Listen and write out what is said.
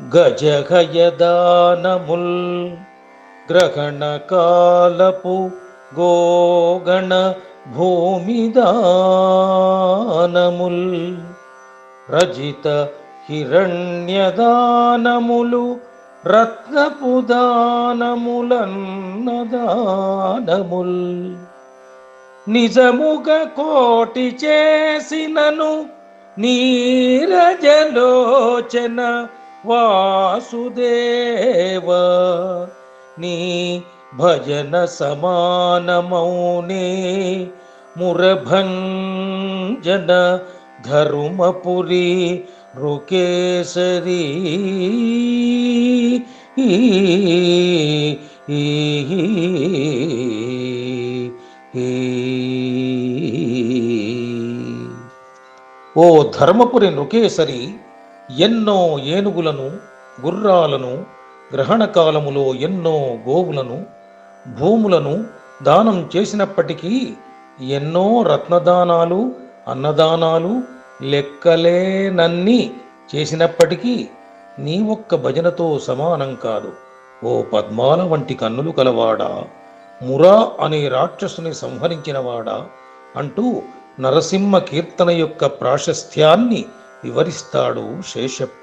గజగయదానముల్ గ్రహణ కాలపు గోగణ భూమిదానముల్ రజిత హిరణ్యదానములు రత్నపు దానములన్నదానముల్ నిజముగ కోటి చేసినను నీరజలోచన వాసుదేవ నీ భజన సమానమౌనే మురభంజన ధరుమపురి రుకేసరి ఓ ధర్మపురి నృకేసరి ఎన్నో ఏనుగులను గుర్రాలను గ్రహణ కాలములో ఎన్నో గోవులను భూములను దానం చేసినప్పటికీ ఎన్నో రత్నదానాలు అన్నదానాలు లెక్కలేనన్ని చేసినప్పటికీ నీ ఒక్క భజనతో సమానం కాదు. ఓ పద్మాల వంటి కన్నులు కలవాడా? మురా అనే రాక్షసుని సంహరించినవాడా? అంటూ నరసింహ కీర్తన యొక్క ప్రాశస్త్యాన్ని వివరిస్తాడు శేషప్ప.